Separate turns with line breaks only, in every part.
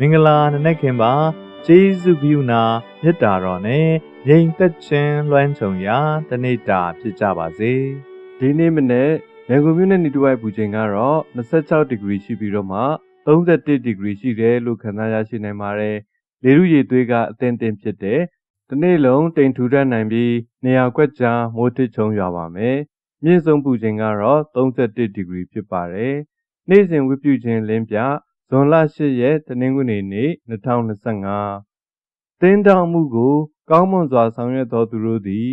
မင်္ဂလာနံနက်ခင်ပါကျေးဇူးပြုနာမေတ္တာတော်နဲ့ငြိမ်သက်ခြင်းလွှမ်းခြုံရာတနေ့တာဖြစ်ကြပါစေ
ဒီနေ့မနေ့ရန်ကုန်မြို့နယ်နေတဝိုက်ပူချိန်ကတော့26ဒီဂရီရှိပြီးတော့မှ31ဒီဂရီရှိတယ်လို့ခန့်မှန်းရရှိနိုင်ပါတယ်။လေရုရည်သွေးကအသင့်တင်ဖြစ်တဲ့ဒီနေ့လုံးတိမ်ထူထပ်နိုင်ပြီးနေရာကွက်ကြားမိုးထစ်ချုံရွာပါမယ်။မြင့်ဆုံးပူချိန်ကတော့31ဒီဂရီဖြစ်ပါတယ်။နေ့စဉ်ဝိပုချင်းလင်းပြ ဇွန်လ10ရက်တနင်္ဂနွေနေ့2025တင်းတောင်မှုကို ကောင်းမွန်စွာဆောင်ရွက်တော်သူတို့သည်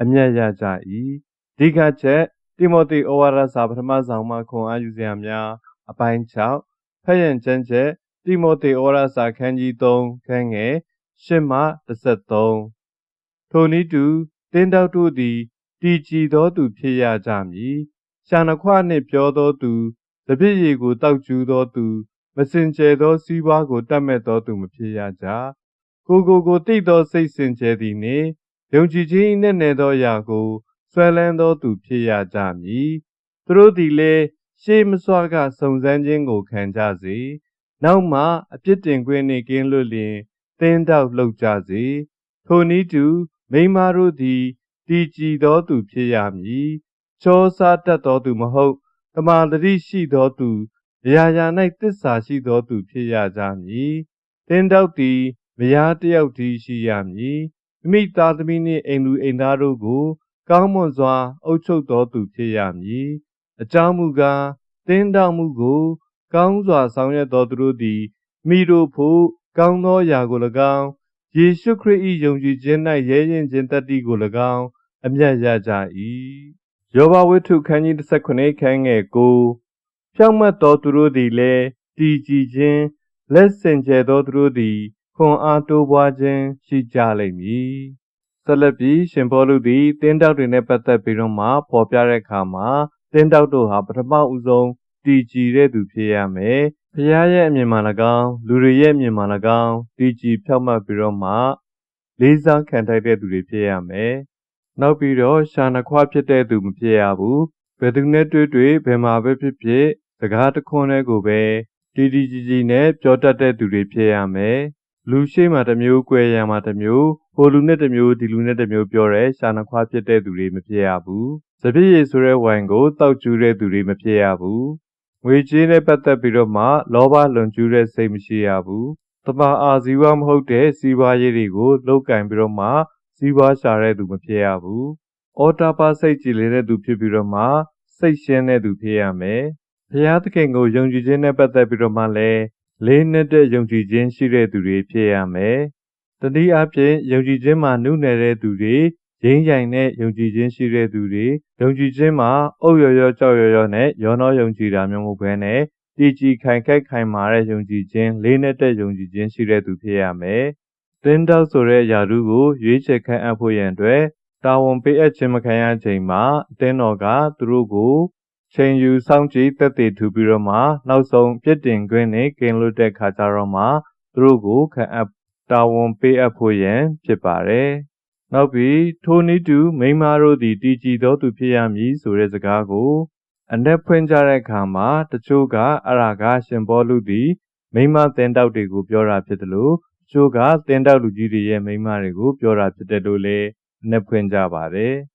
အမျက်ရကြ၏။ဒီကချက်တိမောသေဩဝါဒစာပထမဆောင်မှခွန်အားယူစရာများအပိုင်း6ဖက်ရန်ကျမ်းချက်တိမောသေဩဝါဒစာခန်းကြီး3ခန်းငယ်8မှ13ထိုနည်းတူတင်းတောက်တို့သည်တည်ကြည်သောသူဖြစ်ရကြမည်ရှာနခွနှင့်ပြောသောသူတပြည့်ရည်ကိုတောက်ကျူးသောသူ မစင်ကြယ်သောစီးပွားကိုတတ်မဲ့သောသူမဖြစ်ရကြကိုကိုကိုတိတ်သောစိတ်စင်ကြယ်သည်နှင့်ယုံကြည်ခြင်းနှင့်နယ်သောအရာကိုဆွဲလန်းသောသူဖြစ်ရကြမည်သူတို့သည်လည်းရှေးမစွာကစုံစမ်းခြင်းကိုခံကြစေနောက်မှအပြစ်တင်ခွင့်နှင့်ကင်းလွတ်လျင်တင်းတောက်လှုပ်ကြစေထိုနည်းတူမိန်းမတို့သည်တည်ကြည်သောသူဖြစ်ရမည်ချောစားတတ်သောသူမဟုတ်တမာတတိရှိသောသူ အရာရာ၌တစ္ဆာရှိသောသူဖြစ်ရကြမည်တင်းတောက်သည်မယားတယောက်တည်းရှိရမည်မိမိသားသမီးနှင့်အိမ်လူအိမ်သားတို့ကို ကောင်းမွန်စွာ အုပ်ချုပ်တော်သူဖြစ်ရမည်အကြောင်းမူကားတင်းတောင်မှုကို ကောင်းစွာဆောင်ရွက်တော်သူတို့သည်မိတို့ဖို့ကောင်းသောရာကို၎င်းယေရှုခရစ်၏ယုံကြည်ခြင်း၌ရဲရင်ခြင်းတတ္တိကို၎င်းအမျက်ရကြ၏ယောဘဝိတ္ထုခန်းကြီး19ခန်းငယ်9 ဖြောင့်မတ်တော်သူတို့သည်လည်းတည်ကြည်ခြင်းလက်စင်ကြယ်သောသူတို့သည်ခွန်အားတိုးပွားခြင်းရှိကြလိမ့်မည်ဆက်လက်ပြီးရှင်ဘောလူသည်တင်းတောက်တွေနဲ့ပတ်သက်ပြီးတော့မှပေါ်ပြတဲ့အခါမှာတင်းတောက်တို့ဟာပထမဦးဆုံးတည်ကြည်တဲ့သူဖြစ်ရမယ်။ဖခင်ရဲ့အမြင်မှ၎င်းလူတွေရဲ့အမြင်မှ၎င်းတည်ကြည်ဖြောက်မှတ်ပြီးတော့မှလေးစားခံထိုက်တဲ့သူတွေဖြစ်ရမယ်။နောက်ပြီးတော့ရှာနခွဖြစ်တဲ့သူမဖြစ်ရဘူး။ဘယ်သူနဲ့တွေ့တွေ့ဘယ်မှာပဲဖြစ်ဖြစ် စကားတခွန်းလေးကိုပဲတီတီကြီးကြီးနဲ့ပြောတတ်တဲ့သူတွေဖြစ်ရမယ်။လူရှိမှတစ်မျိုး၊ကွယ်ရမှတစ်မျိုးဟိုလူနဲ့တစ်မျိုးဒီလူနဲ့တစ်မျိုးပြောတဲ့ရှာနခွဖြစ်တဲ့သူတွေမဖြစ်ရဘူး။စပြည့်ရည်ဆိုတဲ့ဝိုင်ကိုတောက်ကျူးတဲ့သူတွေမဖြစ်ရဘူး။ငွေကြေးနဲ့ပတ်သက်ပြီးတော့မှလောဘလွန်ကျူးတဲ့စိတ်မရှိရဘူး။တမအာဇီဝမဟုတ်တဲ့စီးပွားရေးတွေကိုလောက်ကင်ပြီးတော့မှစီးပွားရှာတဲ့သူမဖြစ်ရဘူး။အော်တာပါစိတ်ကြည်လေးတဲ့သူဖြစ်ပြီးတော့မှစိတ်ရှင်းတဲ့သူဖြစ်ရမယ်။ ဘုရားသခင်ကိုယုံကြည်ခြင်းနဲ့ပတ်သက်ပြီးတော့မှလည်းလေးနက်တဲ့ယုံကြည်ခြင်းရှိတဲ့သူတွေဖြစ်ရမယ်။တတိအဖြစ်ယုံကြည်ခြင်းမှာနုနယ်တဲ့သူတွေရင်းရိုင်တဲ့ယုံကြည်ခြင်းရှိတဲ့သူတွေယုံကြည်ခြင်းမှာအုပ်ရရကြောက်ရရနဲ့ရောနှောယုံကြည်တာမျိုးမဟုတ်ဘဲနဲ့တည်ကြည်ခိုင်ခက်ခိုင်မာတဲ့ယုံကြည်ခြင်းလေးနက်တဲ့ယုံကြည်ခြင်းရှိတဲ့သူဖြစ်ရမယ်။တင်းတောက်ဆိုတဲ့ယာရုကိုရွေးချယ်ခံအပ်ဖို့ရန်အတွက်တာဝန်ပေးအပ်ခြင်းမခံရချိန်မှာအတင်းတော်ကသူတို့ကို ချိန်ယူစောင့်ကြည့်တက်တည်ထူပြီးတော့မှနောက်ဆုံးပြစ်တင်ခွင့်နဲ့ကင်လွတ်တဲ့ခါကြတော့မှသူတို့ကိုခံအပ်တာဝန်ပေးအပ်ဖို့ရန်ဖြစ်ပါတယ်။နောက်ပြီးထိုနည်းတူမိန်းမတို့သည်တည်ကြည်သောသူဖြစ်ရမည်ဆိုတဲ့စကားကိုအ내ဖွင့်ကြတဲ့အခါမှာတချို့ကအရာကရှင်ဘောလူသည်မိန်းမတင်တောက်တွေကိုပြောတာဖြစ်တယ်လို့တချို့ကတင်တောက်လူကြီးတွေရဲ့မိန်းမတွေကိုပြောတာဖြစ်တယ်လို့လည်းအ내ဖွင့်ကြပါတယ်။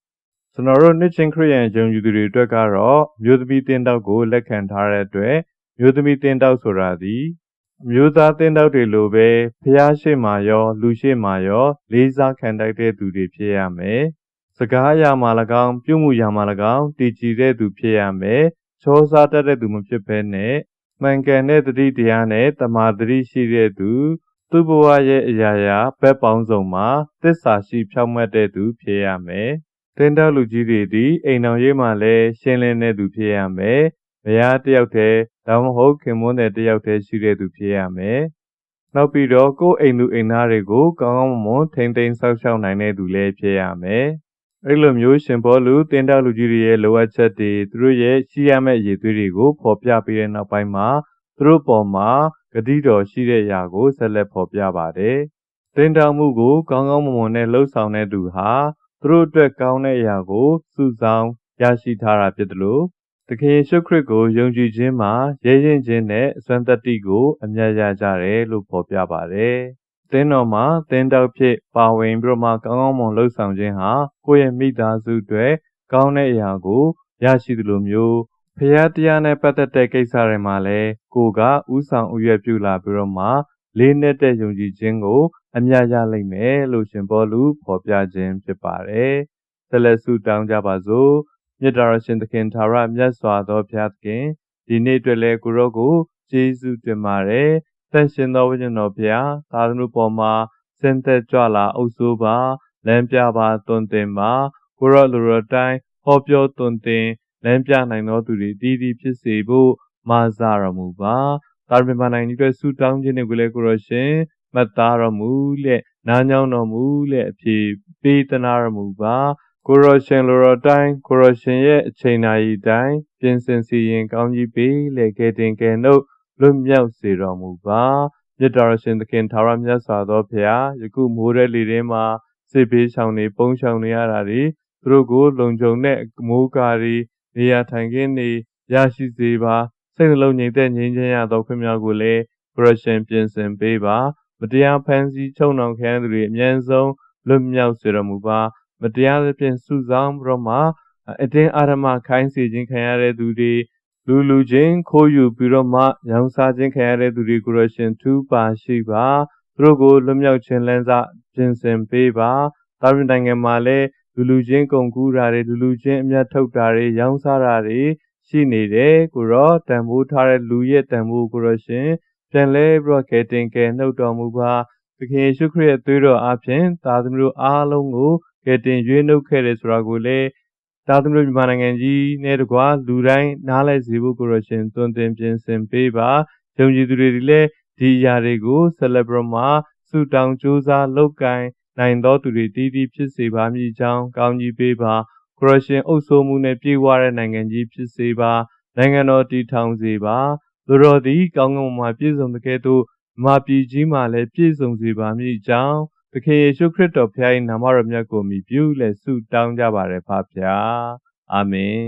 ကျွန်တော်တို့နှစ်ချင်းခရိယန်ယုံကြည်သူတွေအတွက်ကတော့မျိုးသမီးတင်တောက်ကိုလက်ခံထားတဲ့အတွက်မျိုးသမီးတင်တောက်ဆိုတာသည်မျိုးသားတင်တောက်တွေလိုပဲဖျားရှိမှရော လူရှိမှရော လေးစားခံတတ်တဲ့သူတွေဖြစ်ရမယ်။စကားအရာမှ၎င်းပြုမှုရာမှ၎င်းတည်ကြည်တဲ့သူဖြစ်ရမယ်။ချောစားတတ်တဲ့သူမဖြစ်ဘဲနဲ့မှန်ကန်တဲ့တတိတရားနဲ့တမာတတိရှိတဲ့သူသူ့ဘဝရဲ့အရာရာဘက်ပေါင်းစုံမှာသစ္စာရှိဖြောင့်မတ်တဲ့သူဖြစ်ရမယ်။ တင်တောက်လူကြီးတွေသည်အိမ်တော်ရေးမှလည်းရှင်းလင်းတဲ့သူဖြစ်ရမယ်။မယားတယောက်တည်းဒါမှမဟုတ်ခင်မွန်းတဲ့တယောက်တည်းရှိတဲ့သူဖြစ်ရမယ်။နောက်ပြီးတော့ကိုယ်အိမ်သူအိမ်သားတွေကိုကောင်းကောင်းမွန်မွန်ထိမ့်သိမ်းဆောက်ရှောက်နိုင်တဲ့သူလည်းဖြစ်ရမယ်။အဲ့လိုမျိုးရှင်ဘောလူတင်တောက်လူကြီးတွေရဲ့လိုအပ်ချက်တွေသူတို့ရဲ့ရှိရမယ့်အရေးသွေးတွေကိုဖော်ပြပေးတဲ့နောက်ပိုင်းမှာသူတို့ပေါ်မှာဂတိတော်ရှိတဲ့ຢာကိုဆက်လက်ဖော်ပြပါတယ်။တင်တောက်မှုကိုကောင်းကောင်းမွန်မွန်နဲ့လှုပ်ဆောင်တဲ့သူဟာ သူတို့အတွက်ကောင်းတဲ့အရာကိုစုဆောင်ရရှိထားတာဖြစ်တယ်လို့သခင်ယေရှုခရစ်ကိုယုံကြည်ခြင်းမှာရဲရင်ခြင်းနဲ့အစွမ်းတတ္တိကိုအမြတ်ရကြတယ်လို့ဖော်ပြပါတယ်။သင်းတော်မှာသင်းတောက်ဖြစ်ပါဝင်ပြီးတော့မှကောင်းကောင်းမွန်လှုပ်ဆောင်ခြင်းဟာကိုယ့်ရဲ့မိသားစုအတွက်ကောင်းတဲ့အရာကိုရရှိသလိုမျိုးဖျားတရားနဲ့ပတ်သက်တဲ့ကိစ္စတွေမှာလည်းကိုယ်ကဥဆောင်ဥရွက်ပြုလာပြီးတော့မှလေးနက်တဲ့ယုံကြည်ခြင်းကို အမြတ်ရလိမ့်မယ်လို့ရှင်ဘောလူဖော်ပြခြင်းဖြစ်ပါတယ်။ဆက်လက်ဆုတောင်းကြပါစို့။မြတ်တော်ရှင်သခင်သာရမြတ်စွာသောဘုရားသခင်ဒီနေ့အတွက်လည်းကိုရောကိုကျေးဇူးတင်ပါတယ်။တန်ရှင်သောဝိညာဉ်တော်ဘုရားသာသနာပေါ်မှာစင်သက်ကြွလာအုပ်စိုးပါလမ်းပြပါတွင်တင်ပါကိုရောလူရောတိုင်းဟောပြောတွင်တင်လမ်းပြနိုင်သောသူတွေတည်တည်ဖြစ်စေဖို့မာစာတော်မူပါ။သာရမနိုင်ကြီးအတွက်ဆုတောင်းခြင်းတွေကိုလည်းကိုရောရှင် မှတ်သားတော်မူလျက်နားညောင်းတော်မူလျက်အဖြစ်ပေးသနာတော်မူပါကိုရောရှင်လိုတော်တိုင်းကိုရောရှင်ရဲ့အချိန်နာရီတိုင်းပြင်ဆင်စီရင်ကောင်းကြီးပေးလေကဲတင်ကဲနှုတ်လွတ်မြောက်စေတော်မူပါမြတ်တော်ရှင်သခင်သာရမြတ်စွာသောဘုရားယခုမိုးတဲ့လေထဲမှာစစ်ဘေးရှောင်နေပုံရှောင်နေရတာတွေသူတို့ကိုလုံခြုံတဲ့မိုးကာရီနေရာထိုင်ခင်းနေရရှိစေပါစိတ်နှလုံးငြိမ်သက်ငြိမ်းချမ်းရသောခွင့်များကိုလည်းကိုရရှင်ပြင်ဆင်ပေးပါ မတရားဖန်ဆီးချုပ်နှောင်ခံသူတွေအမြန်ဆုံးလွတ်မြောက်စေတော်မူပါမတရားသဖြင့်စုဆောင်ပြီးတော့မှအတင်းအာရမခိုင်းစေခြင်းခံရတဲ့သူတွေလူလူချင်းခိုးယူပြီးတော့မှရောင်းစားခြင်းခံရတဲ့သူတွေကိုရရှင်ထူးပါရှိပါသူတို့ကိုလွတ်မြောက်ခြင်းလန်းစားပြင်ဆင်ပေးပါတာဝန်နိုင်ငံမှာလည်းလူလူချင်းကုန်ကူးတာတွေလူလူချင်းအမျက်ထုတ်တာတွေရောင်းစားတာတွေရှိနေတယ်ကိုရောတန်ဖိုးထားတဲ့လူရဲ့တန်ဖိုးကိုရရှင် ပြန်လဲပြီးတော့ကဲတင်ကဲနှုတ်တော်မူပါသခင်ယေရှုခရစ်ရဲ့သွေးတော်အားဖြင့်သာသမီတို့အားလုံးကိုကဲတင်ရွေးနှုတ်ခဲ့တယ်ဆိုတာကိုလည်းသာသမီတို့မြန်မာနိုင်ငံကြီးနဲ့တကွာလူတိုင်းနားလည်စေဖို့ကိုရရှင်သွန်သင်ပြင်ဆင်ပေးပါယုံကြည်သူတွေလည်းဒီအရာတွေကိုဆက်လက်ပြီးမှဆုတောင်းကြိုးစားလုပ်ကိုင်နိုင်သောသူတွေတည်တည်ဖြစ်စေပါမည်ကြောင်းကောင်းကြီးပေးပါခရရှင်အုပ်စိုးမှုနဲ့ပြေဝတဲ့နိုင်ငံကြီးဖြစ်စေပါနိုင်ငံတော်တည်ထောင်စေပါ လူတော်သည်ကောင်းကင်မှာပြည့်စုံတဲ့ကဲ့သို့မာပြည်ကြီးမှာလည်းပြည့်စုံစေပါမည်ကြောင်းသခင်ယေရှုခရစ်တော်ဖခင်၏နာမတော်မြတ်ကိုမြည်ပြုလက်ဆုတောင်းကြပါရဖပါဗျာအာမင်